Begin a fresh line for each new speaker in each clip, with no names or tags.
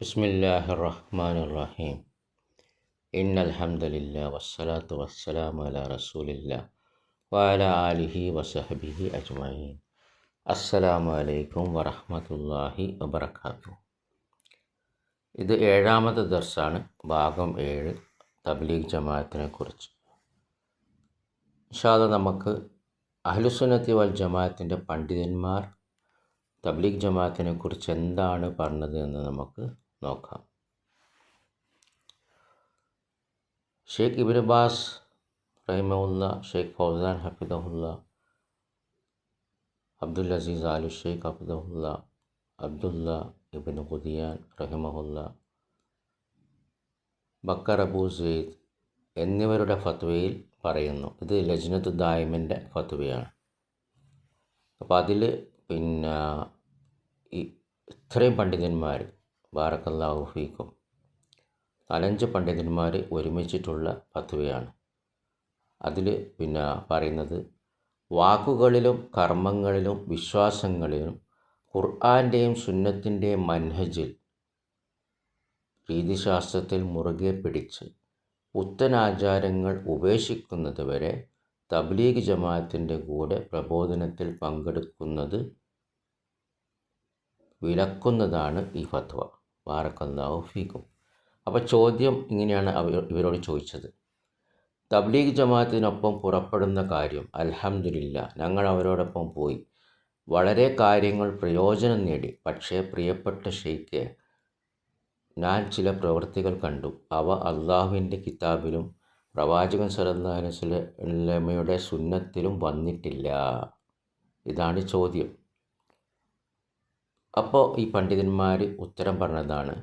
بسم الله الرحمن الرحيم إن الحمد لله والصلاة والسلام على رسول الله وعلى آله وصحبه أجمعين السلام عليكم ورحمة الله وبركاته ഇത് ഏഴാമത്തെ ദർസാണ് ഭാഗം ഏഴ് തബ്ലീഗ് ജമാഅത്തിനെ കുറിച്ച് ഇൻഷാല്ല നമുക്ക് അഹ്ലുസുന്നത്തി വൽ ജമാഅത്തിൻ്റെ പണ്ഡിതന്മാർ തബ്ലീഗ് ജമാഅത്തിനെ കുറിച്ച് എന്താണ് പറഞ്ഞത് എന്ന് നമുക്ക് നോക്കാം. ഷെയ്ഖ് ഇബിൻ അബ്ബാസ് റഹിമുല്ല ഷെയ്ഖ് ഫൗസാൻ ഹഫിദുല്ല അബ്ദുൽ അസീസ് ആലു ഷെയ്ഖ് ഹഫിദുല്ല അബ്ദുല്ല ഇബിൻ ഖുദിയാൻ റഹിമഹുല്ല ബക്കർ അബൂ സെയ്ദ് എന്നിവരുടെ ഫത്വയിൽ പറയുന്നു. ഇത് ലജ്നത്ത് ദായിമിന്റെ ഫത്വയാണ്. അപ്പോൾ അതിൽ പിന്നെ ഈ ഇത്രയും പണ്ഡിതന്മാർ ബാറക്കല്ലാഹു ഫീക്കും. നാലഞ്ച് പണ്ഡിതന്മാർ ഒരുമിച്ചിട്ടുള്ള ഫത്വയാണ് അതിൽ പിന്നെ പറയുന്നത് വാക്കുകളിലും കർമ്മങ്ങളിലും വിശ്വാസങ്ങളിലും ഖുർആന്റെയും സുന്നത്തിന്റെയും മൻഹജിൽ രീതിശാസ്ത്രത്തിൽ മുറുകെ പിടിച്ച് പുത്തനാചാരങ്ങൾ ഉപേക്ഷിക്കുന്നത് വരെ തബ്ലീഗ് ജമാഅത്തിന്റെ കൂടെ പ്രബോധനത്തിൽ പങ്കെടുക്കുന്നത് വിലക്കുന്നതാണ് ഈ ഫത്വ. ബാറക്കല്ലാഹു ഫീക്കും. അപ്പോൾ ചോദ്യം ഇങ്ങനെയാണ് ഇവരോട് ചോദിച്ചത്. തബ്ലീഗ് ജമാഅത്തിനൊപ്പം പുറപ്പെടുന്ന കാര്യം അൽഹംദുലില്ല ഞങ്ങൾ അവരോടൊപ്പം പോയി. വളരെ കാര്യങ്ങൾ പ്രയോജനം നേടി. പക്ഷേ പ്രിയപ്പെട്ട ഷെയ്ക്ക് ഞാൻ ചില പ്രവൃത്തികൾ കണ്ടു. അവ അള്ളാഹുവിന്റെ കിതാബിലും പ്രവാചകൻ സല്ലല്ലാഹു അലൈഹി സുന്നത്തിലും വന്നിട്ടില്ല. ഇതാണ് ചോദ്യം. അപ്പോൾ ഈ പണ്ഡിതന്മാർ ഉത്തരം പറഞ്ഞതാണ്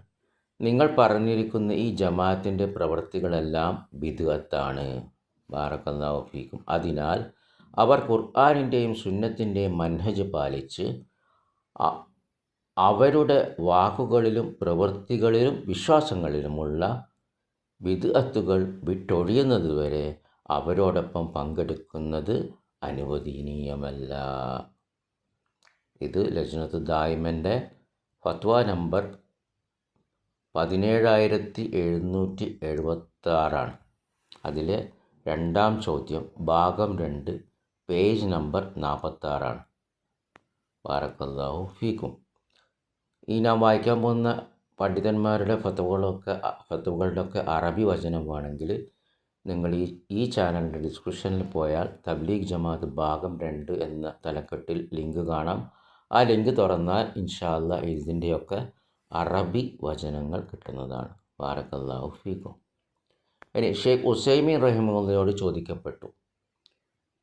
നിങ്ങൾ പറഞ്ഞിരിക്കുന്ന ഈ ജമാഅത്തിന്റെ പ്രവൃത്തികളെല്ലാം ബിദുഅത്താണ് ബാറക്കല്ലാഹു ഫീക്കും. അതിനാൽ അവർ ഖുർആാനിന്റെയും സുന്നത്തിന്റെയും മൻഹജ് പാലിച്ച് അവരുടെ വാക്കുകളിലും പ്രവൃത്തികളിലും വിശ്വാസങ്ങളിലുമുള്ള വിദഗ്ധത്തുകൾ വിട്ടൊഴിയുന്നതുവരെ അവരോടൊപ്പം പങ്കെടുക്കുന്നത് അനുവദനീയമല്ല. ഇത് ലജ്നത്ത് ദായ്മന്റെ ഫത്വ നമ്പർ പതിനേഴായിരത്തി എഴുന്നൂറ്റി എഴുപത്താറാണ് അതിലെ രണ്ടാം ചോദ്യം ഭാഗം രണ്ട് പേജ് നമ്പർ നാൽപ്പത്താറാണ്. ബാറക്കല്ലാഹു ഫീക്കും. ഈ നാം വായിക്കാൻ പോകുന്ന പണ്ഡിതന്മാരുടെ ഫത്തുകളൊക്കെ ഫത്തുകളുടെയൊക്കെ അറബി വചനമാണെങ്കിൽ നിങ്ങൾ ഈ ഈ ചാനലിന്റെ ഡിസ്ക്രിപ്ഷനിൽ പോയാൽ തബ്ലീഗ് ജമാഅത്ത് ഭാഗം രണ്ട് എന്ന തലക്കെട്ടിൽ ലിങ്ക് കാണാം. ആ ലിങ്ക് തുറന്നാൽ ഇൻഷാല്ല ഇതിന്റെയൊക്കെ അറബി വചനങ്ങൾ കിട്ടുന്നതാണ്. ബാറക്കല്ലാഹു ഫീക്കും. ഇനി ഷെയ്ഖ് ഹുസൈമി റഹിമുള്ളയോട് ചോദിക്കപ്പെട്ടു.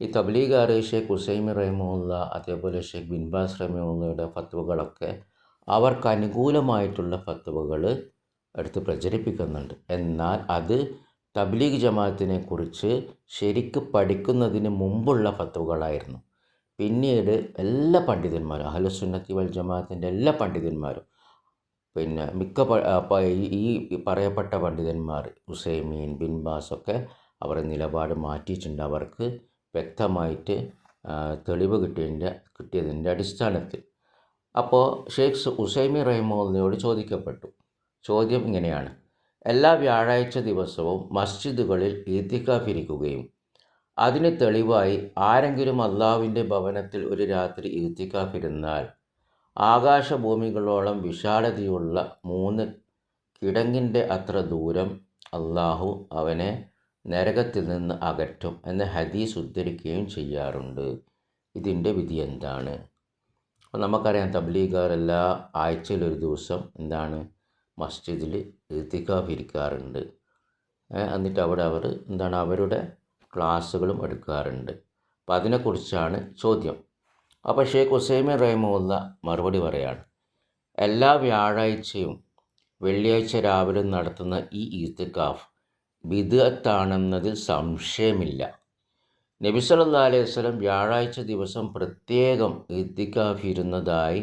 ഈ തബ്ലീഗാർ ഷെയ്ഖ് ഹുസൈമി റഹിമുള്ള അതേപോലെ ഷെയ്ഖ് ബിൻബാസ് റഹിമുള്ളയുടെ ഫത്വകളൊക്കെ അവർക്ക് അനുകൂലമായിട്ടുള്ള ഫത്വകൾ എടുത്ത് പ്രചരിപ്പിക്കുന്നുണ്ട്. എന്നാൽ അത് തബ്ലീഗ് ജമാഅത്തിനെ കുറിച്ച് ശരിക്ക് പഠിക്കുന്നതിന് മുമ്പുള്ള ഫത്വകളായിരുന്നു. പിന്നീട് എല്ലാ പണ്ഡിതന്മാരും അഹലുസുന്നത്തി വൽ ജമാഅത്തിന്റെ എല്ലാ പണ്ഡിതന്മാരും പിന്നെ മിക്ക ഈ പറയപ്പെട്ട പണ്ഡിതന്മാർ ഹുസൈമീൻ ബിൻ ഒക്കെ അവരുടെ നിലപാട് മാറ്റിയിട്ടുണ്ട്. അവർക്ക് വ്യക്തമായിട്ട് തെളിവ് കിട്ടിയതിന്റെ കിട്ടിയതിന്റെ അടിസ്ഥാനത്തിൽ. അപ്പോൾ ഷെയ്ഖ് ഹുസൈമി റഹിമോദിനോട് ചോദിക്കപ്പെട്ടു. ചോദ്യം ഇങ്ങനെയാണ്. എല്ലാ വ്യാഴാഴ്ച ദിവസവും മസ്ജിദുകളിൽ ഈത്തിക്കാഫിരിക്കുകയും അതിന് തെളിവായി ആരെങ്കിലും അള്ളാവിന്റെ ഭവനത്തിൽ ഒരു രാത്രി ഇരുത്തിക്കാഫിരുന്നാൽ ആകാശഭൂമികളോളം വിശാലതയുള്ള മൂന്ന് കിടങ്ങിന്റെ അത്ര ദൂരം അള്ളാഹു അവനെ നരകത്തിൽ നിന്ന് അകറ്റും എന്ന ഹദീസ് ഉദ്ധരിക്കുകയും ചെയ്യാറുണ്ട്. ഇതിന്റെ വിധി എന്താണ്? അപ്പോൾ നമുക്കറിയാം തബ്ലീഗാർ എല്ലാ ആഴ്ചയിൽ ഒരു ദിവസം എന്താണ് മസ്ജിദിൽ ഇത്തിക്കാഫ് ഇരിക്കാറുണ്ട് എന്നിട്ട് അവിടെ അവർ എന്താണ് അവരുടെ ക്ലാസ്സുകളും എടുക്കാറുണ്ട്. അപ്പം അതിനെക്കുറിച്ചാണ് ചോദ്യം. അപ്പോൾ ഷേഖ് ഹുസൈമിൻ റഹിമുള്ള മറുപടി പറയാണ് എല്ലാ വ്യാഴാഴ്ചയും വെള്ളിയാഴ്ച രാവിലെ നടത്തുന്ന ഈ ഈത്തിക്കാഫ് ബിദത്താണെന്നതിൽ സംശയമില്ല. നബി സല്ലാ അലൈഹി സ്വലം വ്യാഴാഴ്ച ദിവസം പ്രത്യേകം ഈത്തിക്കാഫ് ഇരുന്നതായി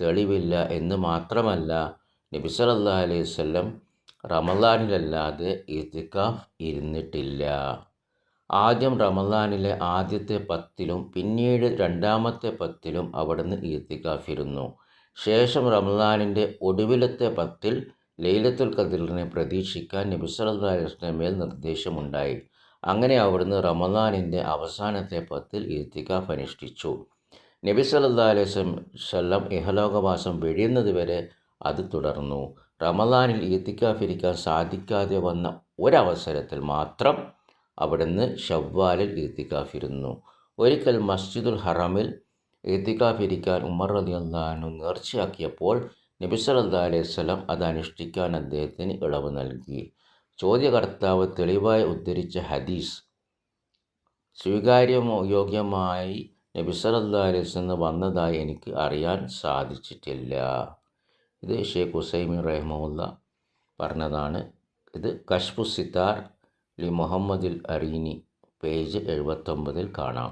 തെളിവില്ല എന്ന് മാത്രമല്ല നബി സല്ലാ അലൈഹി വസ്ലം റമദാനിലല്ലാതെ ഈത്തിക്കാഫ് ഇരുന്നിട്ടില്ല. ആദ്യം റമദാനിലെ ആദ്യത്തെ പത്തിലും പിന്നീട് രണ്ടാമത്തെ പത്തിലും അവിടുന്ന് ഈർത്തിക്കാഫിരുന്നു. ശേഷം റമദാനിന്റെ ഒടുവിലത്തെ പത്തിൽ ലൈലത്തുൽ ഖദറിനെ പ്രതീക്ഷിക്കാൻ നബി സല്ലല്ലാഹു അലൈഹി നിർദ്ദേശമുണ്ടായി. അങ്ങനെ അവിടുന്ന് റമദാനിന്റെ അവസാനത്തെ പത്തിൽ ഈർത്തിക്കാഫ് അനുഷ്ഠിച്ചു. നബി സല്ലല്ലാഹു അലൈഹി വസല്ലം ഇഹലോകവാസം വെടിയുന്നതുവരെ അത് തുടർന്നു. റമദാനിൽ ഈർത്തിക്കാഫിരിക്കാൻ സാധിക്കാതെ വന്ന ഒരവസരത്തിൽ മാത്രം അവിടുന്ന് ഷവ്വാലിൽ ഇത്തിക്കാഫിരുന്നു ഒരിക്കൽ മസ്ജിദുൽ ഹറമിൽ എത്തിക്കാഫിരിക്കാൻ ഉമർ ഉമർ അള്ളഹാനു നേർച്ചയാക്കിയപ്പോൾ നബി അള്ളാ അലൈഹി സ്വലം അത് അനുഷ്ഠിക്കാൻ അദ്ദേഹത്തിന് ഇളവ് നൽകി. ചോദ്യകർത്താവ് തെളിവായി ഉദ്ധരിച്ച ഹദീസ് സ്വീകാര്യമോ യോഗ്യമായി നബി സല്ലല്ലാഹു അലൈഹി സ്വലം വന്നതായി എനിക്ക് അറിയാൻ സാധിച്ചിട്ടില്ല. ഇത് ഷെയ്ഖ് ഹുസൈമി റഹ്മുല്ല പറഞ്ഞതാണ്. ഇത് കഷ്ഫു സിത്താർ ലി മുഹമ്മദിൽ അറീനി പേജ് എഴുപത്തൊമ്പതിൽ കാണാം.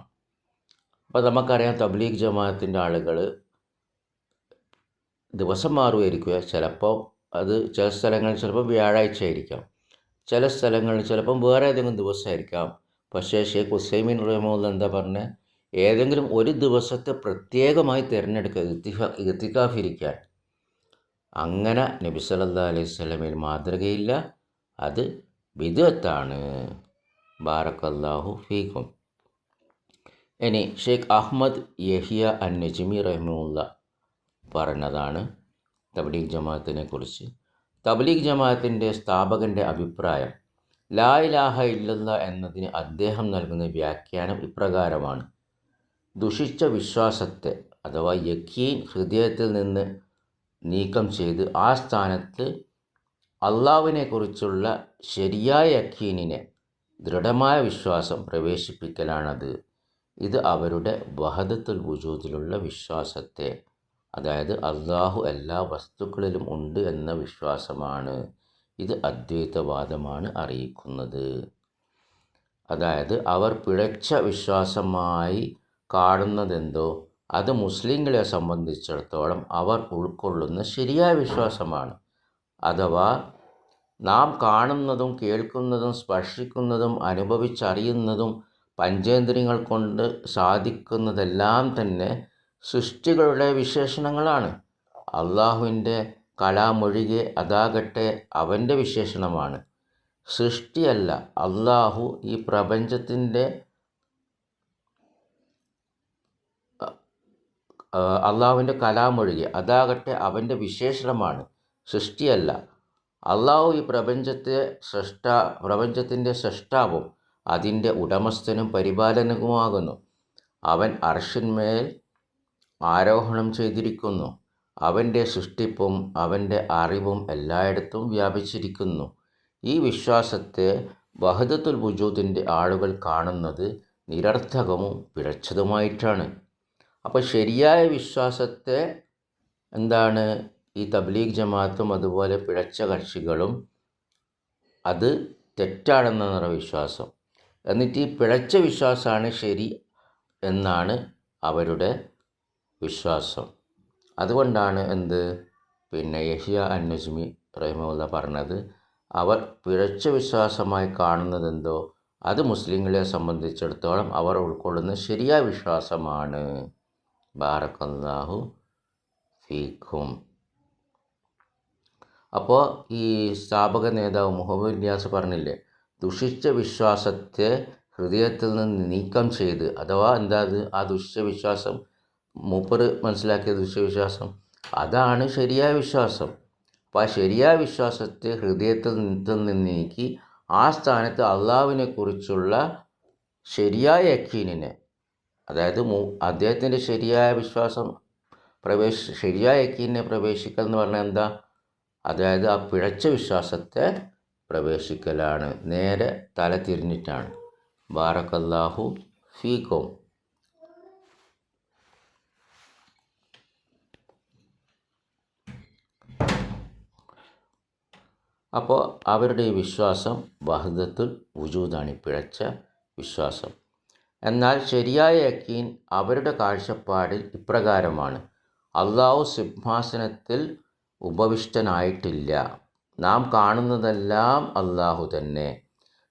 അപ്പോൾ നമുക്കറിയാം തബ്ലീഗ് ജമാഅത്തിന്റെ ആളുകൾ ദിവസം മാറുമായിരിക്കുക ചിലപ്പോൾ അത് ചില സ്ഥലങ്ങളിൽ ചിലപ്പോൾ വ്യാഴാഴ്ച ആയിരിക്കാം ചില സ്ഥലങ്ങളിൽ ചിലപ്പം വേറെ ഏതെങ്കിലും ദിവസമായിരിക്കാം. പക്ഷേ ഷെയ്ഖ് ഹുസൈമിൻ റഹ്മോൽ എന്താ പറഞ്ഞത് ഏതെങ്കിലും ഒരു ദിവസത്തെ പ്രത്യേകമായി തിരഞ്ഞെടുക്കുക ഇത്തിക്കാഫിരിക്കാൻ അങ്ങനെ നബി അലൈഹി സ്വലമിൽ മാതൃകയില്ല. അത് ബിദത്താണ്. ബാറക്കല്ലാഹു ഫീക്കും ഇനി ഷെയ്ഖ് അഹ്മദ് യഹിയ അൻ നജ്മി റഹ്മുള്ള പറഞ്ഞതാണ് തബ്ലീഗ് ജമാഅത്തിനെ കുറിച്ച്. തബ്ലീഗ് ജമാഅത്തിന്റെ സ്ഥാപകന്റെ അഭിപ്രായം ലാ ഇലാഹ ഇല്ലല്ല എന്നതിന് അദ്ദേഹം നൽകുന്ന വ്യാഖ്യാനം ഇപ്രകാരമാണ്. ദുഷിച്ച വിശ്വാസത്തെ അഥവാ യക്കീൻ ഹൃദയത്തിൽ നിന്ന് നീക്കം ചെയ്ത് ആ സ്ഥാനത്ത് അള്ളാവിനെക്കുറിച്ചുള്ള ശരിയായ യക്കീനിനെ ദൃഢമായ വിശ്വാസം പ്രവേശിപ്പിക്കലാണത്. ഇത് അവരുടെ വഹദത്തുൽ വുജൂദിലുള്ള വിശ്വാസത്തെ അതായത് അള്ളാഹു എല്ലാ വസ്തുക്കളിലും ഉണ്ട് എന്ന വിശ്വാസമാണ് ഇത് അദ്വൈതവാദമാണ് അറിയിക്കുന്നത്. അതായത് അവർ പിഴച്ച വിശ്വാസമായി കാണുന്നതെന്തോ അത് മുസ്ലിങ്ങളെ സംബന്ധിച്ചിടത്തോളം അവർ ഉൾക്കൊള്ളുന്ന ശരിയായ വിശ്വാസമാണ്. അഥവാ നാം കാണുന്നതും കേൾക്കുന്നതും സ്പർശിക്കുന്നതും അനുഭവിച്ചറിയുന്നതും പഞ്ചേന്ദ്രിയങ്ങൾ കൊണ്ട് സാധിക്കുന്നതെല്ലാം തന്നെ സൃഷ്ടികളുടെ വിശേഷണങ്ങളാണ്. അള്ളാഹുവിന്റെ കലാമൊഴികെ അതാകട്ടെ അവന്റെ വിശേഷണമാണ്. സൃഷ്ടിയല്ല അള്ളാഹു ഈ പ്രപഞ്ചത്തിന്റെ അള്ളാഹുവിന്റെ കലാമൊഴികെ അതാകട്ടെ അവന്റെ വിശേഷണമാണ്. സൃഷ്ടിയല്ല അള്ളാഹു ഈ പ്രപഞ്ചത്തെ സൃഷ്ട പ്രപഞ്ചത്തിന്റെ സൃഷ്ടാവും അതിന്റെ ഉടമസ്ഥനും പരിപാലനവുമാകുന്നു അവൻ അർഷിന്മേൽ ആരോഹണം ചെയ്തിരിക്കുന്നു. അവന്റെ സൃഷ്ടിപ്പും അവന്റെ അറിവും എല്ലായിടത്തും വ്യാപിച്ചിരിക്കുന്നു. ഈ വിശ്വാസത്തെ ബഹദത്തുൽ ബുജൂദിന്റെ ആളുകൾ കാണുന്നത് നിരർത്ഥകവും പിഴച്ചതുമായിട്ടാണ്. അപ്പോൾ ശരിയായ വിശ്വാസത്തെ എന്താണ്? ഈ തബ്ലീഗ് ജമാഅത്തും അതുപോലെ പിഴച്ച കക്ഷികളും അത് തെറ്റാണെന്നാണ് വിശ്വാസം. എന്നിട്ട് ഈ പിഴച്ച വിശ്വാസമാണ് ശരി എന്നാണ് അവരുടെ വിശ്വാസം. അതുകൊണ്ടാണ് എന്ത്? പിന്നെ യഹിയ അന്നജ്മി റഹിമുല്ല പറഞ്ഞത് അവർ പിഴച്ച വിശ്വാസമായി കാണുന്നത് എന്തോ? അത് മുസ്ലിങ്ങളെ സംബന്ധിച്ചിടത്തോളം അവർ ഉൾക്കൊള്ളുന്ന ശരിയായ വിശ്വാസമാണ്. ബാറക്കല്ലാഹു ഫീഖും അപ്പോൾ ഈ സ്ഥാപക നേതാവ് മുഹമ്മദ് ഇല്യാസ് പറഞ്ഞില്ലേ ദുഷിച്ച വിശ്വാസത്തെ ഹൃദയത്തിൽ നിന്ന് നീക്കം ചെയ്ത് അഥവാ എന്താ ആ ദുഷിച്ച വിശ്വാസം മൂപ്പർ മനസ്സിലാക്കിയ ദുഷ്യവിശ്വാസം അതാണ് ശരിയായ വിശ്വാസം. അപ്പോൾ ആ ശരിയായ വിശ്വാസത്തെ ഹൃദയത്തിൽ നിന്ന് നീക്കി ആ സ്ഥാനത്ത് അള്ളാവിനെ കുറിച്ചുള്ള ശരിയായ യക്കീനിനെ അതായത് മൂ അദ്ദേഹത്തിന്റെ ശരിയായ വിശ്വാസം പ്രവേശ ശരിയായ യക്കീനെ പ്രവേശിക്കൽ എന്ന് പറഞ്ഞാൽ എന്താ? അതായത് ആ പിഴച്ച വിശ്വാസത്തെ പ്രവേശിക്കലാണ്. നേരെ തല തിരിഞ്ഞിട്ടാണ്. ബാറക്കല്ലാഹു ഫീക്കും അപ്പോൾ അവരുടെ ഈ വിശ്വാസം വഹദത്തുൽ വുജൂദാണ് ഈ പിഴച്ച വിശ്വാസം. എന്നാൽ ശരിയായ യക്കീൻ അവരുടെ കാഴ്ചപ്പാടിൽ ഇപ്രകാരമാണ്. അള്ളാഹു സിംഹാസനത്തിൽ ഉപവിഷ്ടനായിട്ടില്ല. നാം കാണുന്നതെല്ലാം അള്ളാഹു തന്നെ.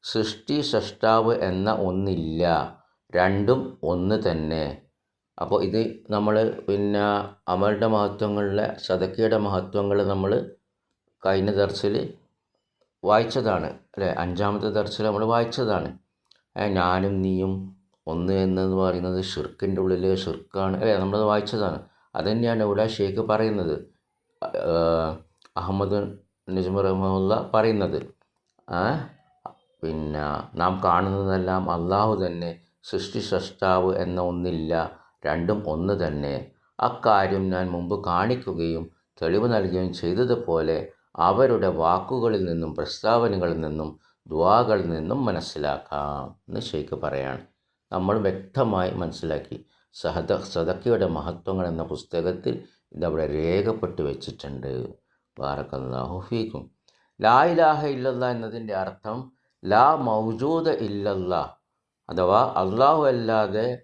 സൃഷ്ടി സൃഷ്ടാവ് എന്ന ഒന്നില്ല രണ്ടും ഒന്ന് തന്നെ. അപ്പോൾ ഇത് നമ്മൾ പിന്നെ അമലുടെ മഹത്വങ്ങളിലെ സദക്കയുടെ മഹത്വങ്ങൾ നമ്മൾ കഴിഞ്ഞ ദർശിൽ വായിച്ചതാണ് അല്ലേ? അഞ്ചാമത്തെ ദർശിൽ നമ്മൾ വായിച്ചതാണ്. ഞാനും നീയും ഒന്ന് എന്ന് പറയുന്നത് ഷിർക്കിന്റെ ഉള്ളിൽ ഷിർക്കാണ്. അല്ലേ? നമ്മളത് വായിച്ചതാണ്. അതുതന്നെയാണ് ഇവിടെ ഷേഖ് പറയുന്നത്. അഹമ്മദ് നജ്മ റഹ്മുല്ല പറയുന്നത്. പിന്നെ നാം കാണുന്നതെല്ലാം അള്ളാഹു തന്നെ സൃഷ്ടി സൃഷ്ടാവ് എന്ന ഒന്നില്ല രണ്ടും ഒന്ന് തന്നെ. അക്കാര്യം ഞാൻ മുമ്പ് കാണിക്കുകയും തെളിവ് നൽകുകയും ചെയ്തതുപോലെ അവരുടെ വാക്കുകളിൽ നിന്നും പ്രസ്താവനകളിൽ നിന്നും ദ്വാകളിൽ നിന്നും മനസ്സിലാക്കാം എന്ന് ഷെയ്ഖ് പറയാണ്. നമ്മൾ വ്യക്തമായി മനസ്സിലാക്കി. സഹദ സദക്കയുടെ മഹത്വങ്ങൾ എന്ന പുസ്തകത്തിൽ ഇതവിടെ രേഖപ്പെട്ട് വെച്ചിട്ടുണ്ട്. ബാറക്കല്ലാഹു ഫീക്കും. ലാ ഇലാഹ ഇല്ലല്ല എന്നതിന്റെ അർത്ഥം ലാ മൗജൂദ ഇല്ലല്ല അഥവാ അള്ളാഹു അല്ലാതെ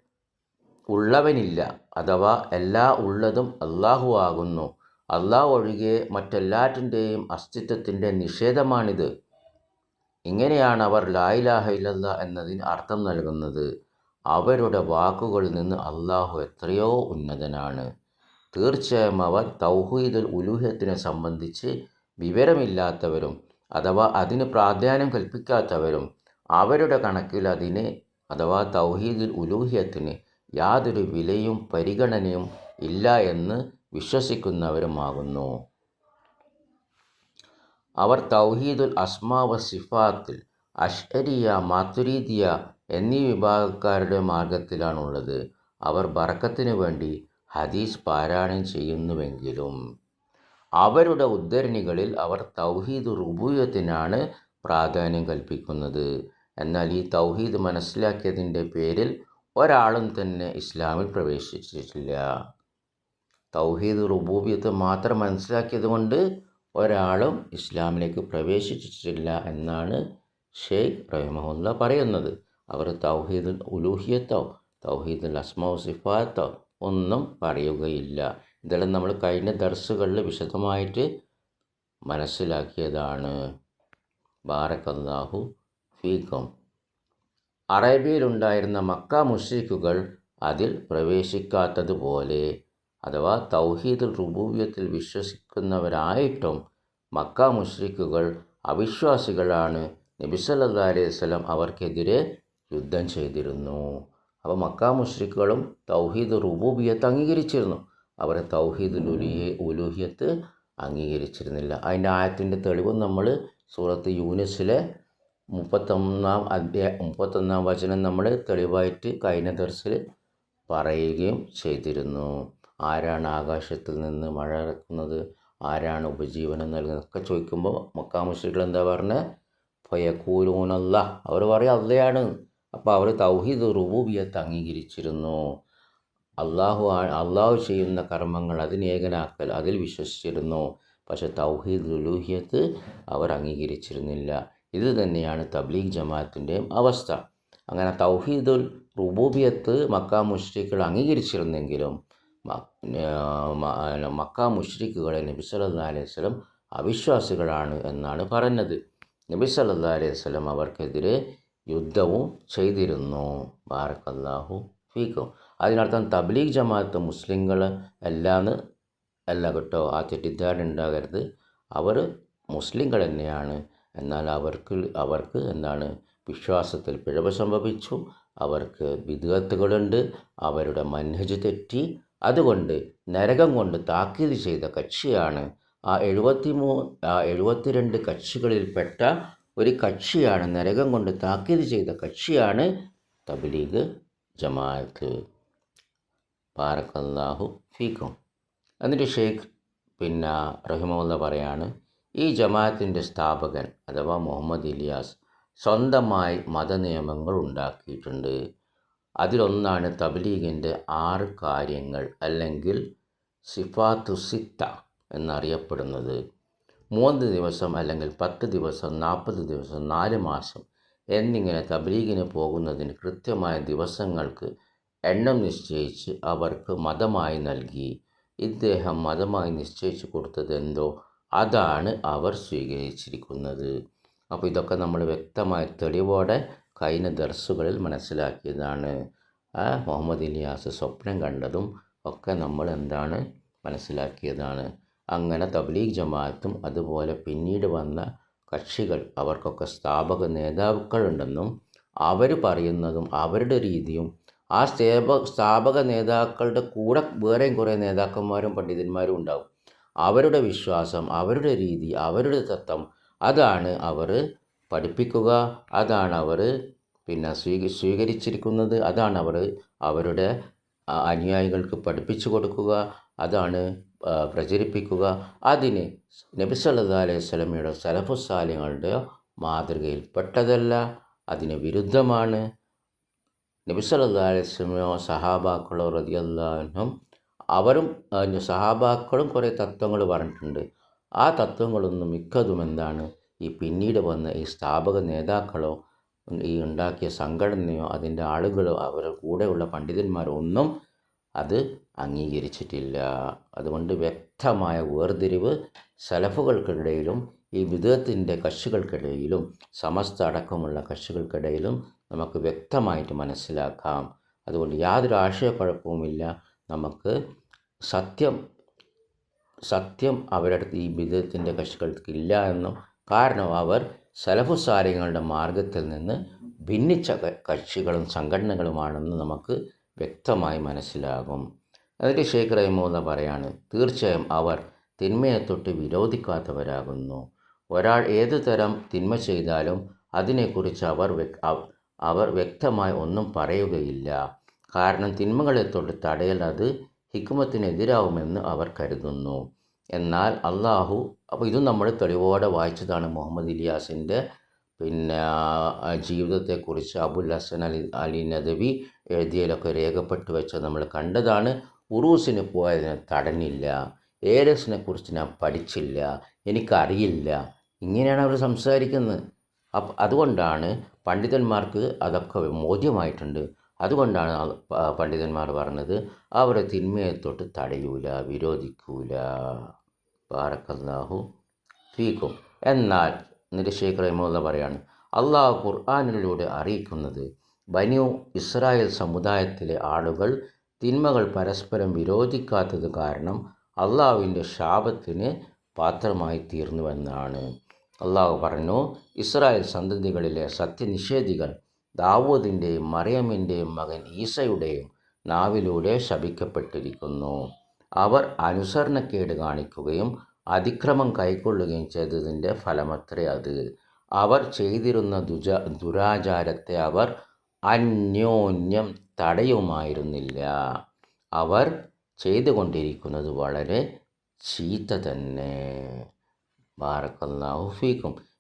ഉള്ളവനില്ല. അഥവാ എല്ലാ ഉള്ളതും അള്ളാഹു ആകുന്നു. അള്ളാഹു ഒഴികെ മറ്റെല്ലാറ്റിന്റെയും അസ്തിത്വത്തിന്റെ നിഷേധമാണിത്. ഇങ്ങനെയാണ് അവർ ലായിലാഹ ഇല്ലല്ല എന്നതിന് അർത്ഥം നൽകുന്നത്. അവരുടെ വാക്കുകളിൽ നിന്ന് അള്ളാഹു എത്രയോ ഉന്നതനാണ്. തീർച്ചയായും അവർ തൗഹീദുൽ ഉലൂഹ്യത്തിനെ സംബന്ധിച്ച് വിവരമില്ലാത്തവരും അഥവാ അതിന് പ്രാധാന്യം കൽപ്പിക്കാത്തവരും അവരുടെ കണക്കിൽ അതിന് അഥവാ തൗഹീദുൽ ഉലൂഹ്യത്തിന് യാതൊരു വിലയും പരിഗണനയും ഇല്ല എന്ന് വിശ്വസിക്കുന്നവരുമാകുന്നു. അവർ തൗഹീദുൽ അസ്മാവ സിഫാത്തിൽ അഷ്അരിയ മാത്തുരീദിയ എന്നീ വിഭാഗക്കാരുടെ മാർഗത്തിലാണുള്ളത്. അവർ ബറക്കത്തിനു വേണ്ടി ഹദീസ് പാരായണം ചെയ്യുന്നുവെങ്കിലും അവരുടെ ഉദ്ധരണികളിൽ അവർ തൗഹീദ് റുബൂയത്തിനാണ് പ്രാധാന്യം കൽപ്പിക്കുന്നത്. എന്നാൽ ഈ തൗഹീദ് മനസ്സിലാക്കിയതിന്റെ പേരിൽ ഒരാളും തന്നെ ഇസ്ലാമിൽ പ്രവേശിച്ചിട്ടില്ല. തൗഹീദ് റുബൂബിയത്ത് മാത്രം മനസ്സിലാക്കിയത് കൊണ്ട് ഒരാളും ഇസ്ലാമിലേക്ക് പ്രവേശിച്ചിട്ടില്ല എന്നാണ് ഷെയ്ഖ് റഹിമഹുല്ല പറയുന്നത്. അവർ തൗഹീദുൽ ഉലൂഹിയത്തോ തൗഹീദുൽ അസ്മാ സിഫാത്തോ ഒന്നും പറയുകയില്ല. ഇതെല്ലാം നമ്മൾ കഴിഞ്ഞ ദർസുകളിൽ വിശദമായിട്ട് മനസ്സിലാക്കിയതാണ്. ബാറക്കല്ലാഹു ഫീഖം. അറേബ്യയിലുണ്ടായിരുന്ന മക്ക മുഷ്രിക്കുകൾ അതിൽ പ്രവേശിക്കാത്തതുപോലെ അഥവാ തൗഹീദുൽ റുബൂബിയത്തിൽ വിശ്വസിക്കുന്നവരായിട്ടും മക്ക മുഷ്രിക്കുകൾ അവിശ്വാസികളാണ്. നബി സല്ലല്ലാഹു അലൈഹി സ്വലം അവർക്കെതിരെ യുദ്ധം ചെയ്തിരുന്നു. അപ്പോൾ മക്ക മുഷ്രിക്കുകളും തൗഹീദ് റുബൂബിയത്ത് അംഗീകരിച്ചിരുന്നു. അവർ തൗഹീദ് ലുലിയെ ഉലൂഹിയത്ത് അംഗീകരിച്ചിരുന്നില്ല. അതിന്റെ ആയത്തിന്റെ തെളിവ് നമ്മൾ സൂറത്ത് യൂനിസിലെ മുപ്പത്തൊന്നാം അധ്യായ മുപ്പത്തൊന്നാം വചനം നമ്മൾ തെളിവായിട്ട് കഴിഞ്ഞ പറയുകയും ചെയ്തിരുന്നു. ആരാണ് ആകാശത്തിൽ നിന്ന് മഴ ഇറക്കുന്നത്? ആരാണ് ഉപജീവനം നൽകുന്നത്? ഒക്കെ ചോദിക്കുമ്പോൾ മക്കാമുഷികൾ എന്താ പറഞ്ഞത് ഫയക്കൂലൂനല്ല അവർ പറയും അള്ളയാണ്. അപ്പോൾ അവർ തൗഹീദ് റുബൂബിയത്ത് അംഗീകരിച്ചിരുന്നു. അള്ളാഹു അള്ളാഹു ചെയ്യുന്ന കർമ്മങ്ങൾ അതിനേകനാക്കൽ അതിൽ വിശ്വസിച്ചിരുന്നു. പക്ഷെ തൗഹീദ് ലുലൂഹിയത്ത് അവർ അംഗീകരിച്ചിരുന്നില്ല. ഇത് തന്നെയാണ് തബ്ലീഗ് ജമാഅത്തിന്റെയും അവസ്ഥ. അങ്ങനെ തൗഹീദുൽ റുബൂബിയത്ത് മക്ക മുഷ്രിഖുകൾ അംഗീകരിച്ചിരുന്നെങ്കിലും മക്ക മുഷ്രിഖുകളെ നബി സല്ലല്ലാഹു അലൈഹി വസല്ലം അവിശ്വാസികളാണ് എന്നാണ് പറഞ്ഞത്. നബി സല്ലല്ലാഹു അലൈഹി വസല്ലം അവർക്കെതിരെ യുദ്ധവും ചെയ്തിരുന്നു. ബാറക്കല്ലാഹു ഫീക്കും. അതിനർത്ഥം തബ്ലീഗ് ജമാഅത്ത് മുസ്ലിങ്ങൾ എല്ലാന്ന് അല്ല കേട്ടോ ആ തെറ്റിദ്ധാരണ ഉണ്ടാകരുത്. അവർ മുസ്ലിങ്ങൾ തന്നെയാണ്. എന്നാൽ അവർക്ക് അവർക്ക് എന്താണ് വിശ്വാസത്തിൽ പിഴവ് സംഭവിച്ചു. അവർക്ക് വിദഗത്തുകളുണ്ട് അവരുടെ മൻഹജ് തെറ്റി. അതുകൊണ്ട് നരകം കൊണ്ട് താക്കീത് ചെയ്ത കക്ഷിയാണ് ആ എഴുപത്തി മൂ ആ എഴുപത്തിരണ്ട് കക്ഷികളിൽപ്പെട്ട ഒരു കക്ഷിയാണ് നരകം കൊണ്ട് താക്കീത് ചെയ്ത കക്ഷിയാണ് തബ്ലീഗ് ജമാഅത്ത്. പാറക്കല്ലാഹു ഫീക്കും. എന്നിട്ട് ഷെയ്ഖ് പിന്നെ റഹിമുല്ല പറയാണ് ഈ ജമാഅത്തിന്റെ സ്ഥാപകൻ അഥവാ മുഹമ്മദ് ഇലിയാസ് സ്വന്തമായി മതനിയമങ്ങൾ ഉണ്ടാക്കിയിട്ടുണ്ട്. അതിലൊന്നാണ് തബ്ലീഗിന്റെ ആറ് കാര്യങ്ങൾ അല്ലെങ്കിൽ സിഫാത്തു സിത്ത എന്നറിയപ്പെടുന്നത്. മൂന്ന് ദിവസം അല്ലെങ്കിൽ പത്ത് ദിവസം നാൽപ്പത് ദിവസം നാല് മാസം എന്നിങ്ങനെ തബ്ലീഗിന് പോകുന്നതിന് കൃത്യമായ ദിവസങ്ങൾക്ക് എണ്ണം നിശ്ചയിച്ച് അവർക്ക് മതമായി നൽകി. ഇദ്ദേഹം മതമായി നിശ്ചയിച്ചു കൊടുത്തതെന്തോ അതാണ് അവർ സ്വീകരിച്ചിരിക്കുന്നത്. അപ്പോൾ ഇതൊക്കെ നമ്മൾ വ്യക്തമായ തെളിവോടെ കഴിഞ്ഞ ദർസുകളിൽ മനസ്സിലാക്കിയതാണ്. മുഹമ്മദ് ഇലിയാസ് സ്വപ്നം കണ്ടതും ഒക്കെ നമ്മൾ എന്താണ് മനസ്സിലാക്കിയതാണ്. അങ്ങനെ തബ്ലീഗ് ജമാഅത്തും അതുപോലെ പിന്നീട് വന്ന കക്ഷികൾ അവർക്കൊക്കെ സ്ഥാപക നേതാക്കളുണ്ടെന്നും അവർ പറയുന്നതും അവരുടെ രീതിയും ആ സ്ഥാപ സ്ഥാപക നേതാക്കളുടെ കൂടെ വേറെയും കുറേ നേതാക്കന്മാരും പണ്ഡിതന്മാരും ഉണ്ടാവും. അവരുടെ വിശ്വാസം അവരുടെ രീതി അവരുടെ തത്വം അതാണ് അവർ പഠിപ്പിക്കുക അതാണ് അവർ പിന്നെ സ്വീക സ്വീകരിച്ചിരിക്കുന്നത് അതാണ് അവർ അവരുടെ അനുയായികൾക്ക് പഠിപ്പിച്ചു കൊടുക്കുക അതാണ് പ്രചരിപ്പിക്കുക. അതിന് നബി സല്ലല്ലാഹു അലൈഹി സ്വലമയുടെ സലഫുസാലിങ്ങളുടെ മാതൃകയിൽ പെട്ടതല്ല അതിന് വിരുദ്ധമാണ്. നബി സല്ലല്ലാഹു അലൈഹി സ്വലമയോ സഹാബാക്കളോ റതിയല്ലാനും അവരും സഹാബാക്കളും കുറേ തത്വങ്ങൾ പറഞ്ഞിട്ടുണ്ട്. ആ തത്വങ്ങളൊന്നും മിക്കതും എന്താണ്? ഈ പിന്നീട് വന്ന ഈ സ്ഥാപക നേതാക്കളോ ഈ ഉണ്ടാക്കിയ സംഘടനയോ അതിന്റെ ആളുകളോ അവരുടെ കൂടെയുള്ള പണ്ഡിതന്മാരോ ഒന്നും അത് അംഗീകരിച്ചിട്ടില്ല. അതുകൊണ്ട് വ്യക്തമായ വേർതിരിവ് സലഫുകൾക്കിടയിലും ഈ വിധത്തിന്റെ കക്ഷികൾക്കിടയിലും സമസ്ത അടക്കമുള്ള കക്ഷികൾക്കിടയിലും നമുക്ക് വ്യക്തമായിട്ട് മനസ്സിലാക്കാം. അതുകൊണ്ട് യാതൊരു ആശയക്കുഴപ്പവുമില്ല. നമുക്ക് സത്യം സത്യം അവരുടെ ഈ വിധത്തിന്റെ കക്ഷികൾക്ക് ഇല്ല എന്നും കാരണം അവർ സലഫുസാരിങ്ങളുടെ മാർഗത്തിൽ നിന്ന് ഭിന്നിച്ച കക്ഷികളും സംഘടനകളുമാണെന്ന് നമുക്ക് വ്യക്തമായി മനസ്സിലാകും. അതിന്റെ ശേഖർ റഹിമൂന്ന പറയാണ് തീർച്ചയായും അവർ തിന്മയെ തൊട്ട് വിരോധിക്കാത്തവരാകുന്നു. ഒരാൾ ഏതു തരം തിന്മ ചെയ്താലും അതിനെക്കുറിച്ച് അവർ അവർ വ്യക്തമായി ഒന്നും പറയുകയില്ല. കാരണം തിന്മകളെ തൊട്ട് തടയൽ അത് ഹിക്മത്തിനെതിരാവുമെന്ന് അവർ കരുതുന്നു. എന്നാൽ അള്ളാഹു അപ്പോൾ ഇതും നമ്മൾ തെളിവോടെ വായിച്ചതാണ് മുഹമ്മദ് ഇലിയാസിന്റെ പിന്നെ ജീവിതത്തെക്കുറിച്ച് അബുൽ ഹസൻ അലി അലി നദവി എഴുതിയതിലൊക്കെ രേഖപ്പെട്ട് വെച്ച നമ്മൾ കണ്ടതാണ്. ഉറൂസിന് പോയതിന് തടഞ്ഞില്ല. ഏരസിനെ കുറിച്ച് ഞാൻ പഠിച്ചില്ല. എനിക്കറിയില്ല. ഇങ്ങനെയാണ് അവർ സംസാരിക്കുന്നത്. അപ്പം അതുകൊണ്ടാണ് പണ്ഡിതന്മാർക്ക് അതൊക്കെ ബോധ്യമായിട്ടുണ്ട് അതുകൊണ്ടാണ് പണ്ഡിതന്മാർ പറഞ്ഞത് അവരെ തിന്മയെ തൊട്ട് തടയൂല വിരോധിക്കൂല. ബാറക്കല്ലാഹു ഫീക്കും എന്നാൽ ഷെയ്ഖ് റഹിമുള്ള പറയാണ്. അള്ളാഹു ഖുർആാനിലൂടെ അറിയിക്കുന്നത് ബനു ഇസ്രായേൽ സമുദായത്തിലെ ആളുകൾ തിന്മകൾ പരസ്പരം വിരോധിക്കാത്തത് കാരണം അള്ളാഹുവിന്റെ ശാപത്തിന് പാത്രമായി തീർന്നുവെന്നാണ് അള്ളാഹു പറഞ്ഞു ഇസ്രായേൽ സന്തതികളിലെ സത്യനിഷേധികൾ ദാവൂദിന്റെയും മറിയമ്മിന്റെയും മകൻ ഈസയുടെയും നാവിലൂടെ ശപിക്കപ്പെട്ടിരിക്കുന്നു. അവർ അനുസരണക്കേട് കാണിക്കുകയും അതിക്രമം കൈക്കൊള്ളുകയും ചെയ്തതിന്റെ ഫലമത്രേ അത്. അവർ ചെയ്തിരുന്ന ദുജ ദുരാചാരത്തെ അവർ അന്യോന്യം തടയുമായിരുന്നില്ല. അവർ ചെയ്തുകൊണ്ടിരിക്കുന്നത് വളരെ ചീത്ത തന്നെ. ബാറക്കല്ലാഹു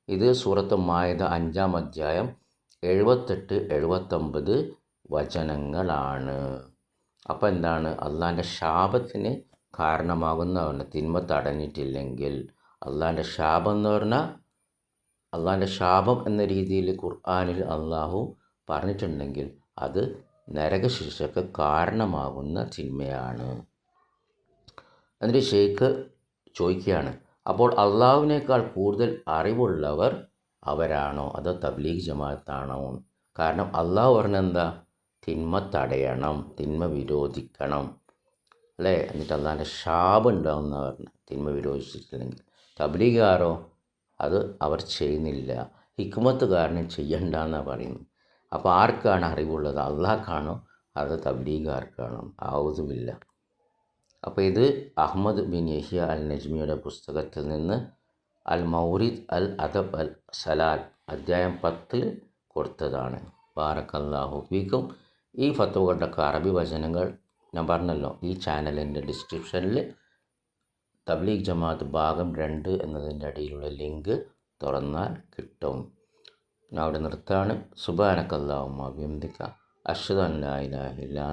ഇത് സൂറത്ത് മായത അഞ്ചാം അധ്യായം എഴുപത്തെട്ട് എഴുപത്തൊമ്പത് വചനങ്ങളാണ്. അപ്പോൾ എന്താണ്? അള്ളാന്റെ ശാപത്തിന് കാരണമാകുന്നതാണ്. തിന്മ തടഞ്ഞിട്ടില്ലെങ്കിൽ അള്ളാന്റെ ശാപം എന്ന് പറഞ്ഞാൽ അള്ളാന്റെ ശാപം എന്ന രീതിയിൽ ഖുർആാനിൽ അള്ളാഹു പറഞ്ഞിട്ടുണ്ടെങ്കിൽ അത് നരകശിക്ഷക്ക് കാരണമാകുന്ന തിന്മയാണ്. എന്നിട്ട് ഷെയ്ഖ് ചോദിക്കുകയാണ് അപ്പോൾ അള്ളാഹുവിനേക്കാൾ കൂടുതൽ അറിവുള്ളവർ അവരാണോ? അതോ തബ്ലീഗ് ജമാഅത്താണോ? കാരണം അള്ളാഹു പറഞ്ഞെന്താ തിന്മ തടയണം തിന്മ വിരോധിക്കണം. അല്ലേ? എന്നിട്ട് അള്ളാന്റെ ശാപം ഉണ്ടാവുന്ന പറഞ്ഞു തിന്മ വിരോധിച്ചിട്ടില്ലെങ്കിൽ തബ്ലീഗാരോ അത് അവർ ചെയ്യുന്നില്ല. ഹിക്മത്ത് കാരണം ചെയ്യണ്ട എന്നാണ് പറയുന്നത്. അപ്പോൾ ആർക്കാണ് അറിവുള്ളത്? അള്ളാഹ്ക്കാണോ അത് തബ്ലീഗാർക്കാണോ? ആവുതുമില്ല അപ്പോൾ ഇത് അഹമ്മദ് ബിൻ യഹിയ അൽ നജ്മിയുടെ പുസ്തകത്തിൽ നിന്ന് അൽ മൗരിദ് അൽ അദബ് അൽ സലാൽ അധ്യായം പത്തിൽ കൊടുത്തതാണ്. ബാറക്കല്ലാഹു ഫീക്കും. ഈ ഫത്തുകളുടെ അറബി വചനങ്ങൾ ഞാൻ പറഞ്ഞല്ലോ ഈ ചാനലിന്റെ ഡിസ്ക്രിപ്ഷനിൽ തബ്ലീഗ് ജമാഅത്ത് ഭാഗം രണ്ട് എന്നതിന്റെ അടിയിലുള്ള ലിങ്ക് തുറന്നാൽ കിട്ടും. ഞാൻ അവിടെ നിർത്താണ് സുബാനക്കല്ലാഹുമ്മ ബിംദിക്ക അഷ്ഹദു അൻ ലാ ഇലാഹ ഇല്ലാ